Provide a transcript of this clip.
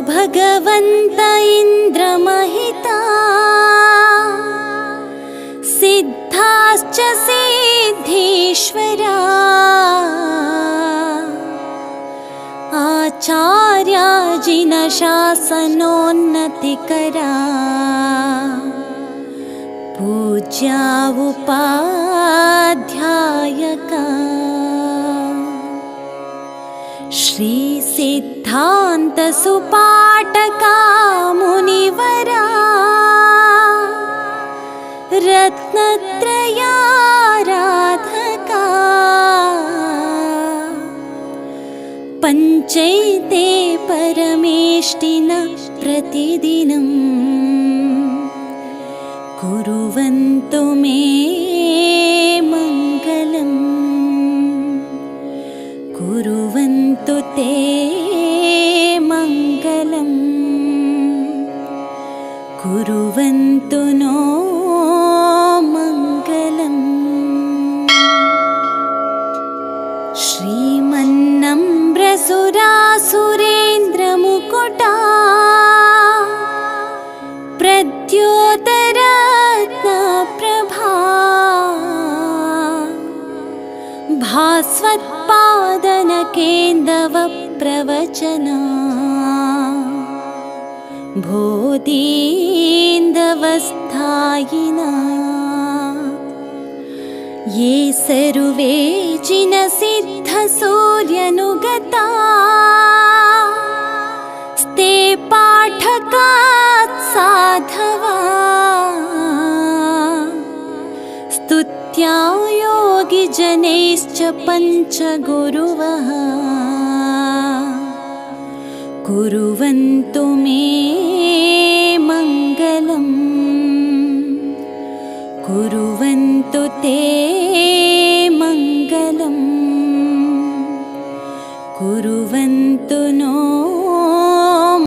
भगवन्त इन्द्रमहिता। सिद्धाश्च सिद्धीश्वरा। आचार्याजिनशासनोन्नतिकरा। पूज्या उपाध्यायका श्रीसिद्धान्तसुपाटका मुनिवरा रत्नत्रयाराधका। पञ्चैते परमेष्टिन प्रतिदिनम् कुर्वन्तु मे ते मङ्गलम्। कुर्वन्तु नो मङ्गलम्। श्रीमन्नम्रसुरासुरेन्द्रमुकुटा भास्वत्पादनकेन्दवप्रवचना भोदीन्दवस्थायिना ये सर्वे जिनसिद्धसूर्यनुगता स्ते पाठकात् साधवा। स्तुत्या योगिजनैश्च पञ्च गुरवः कुर्वन्तु मे मङ्गलम्। कुर्वन्तु ते मङ्गलम्। कुर्वन्तु नो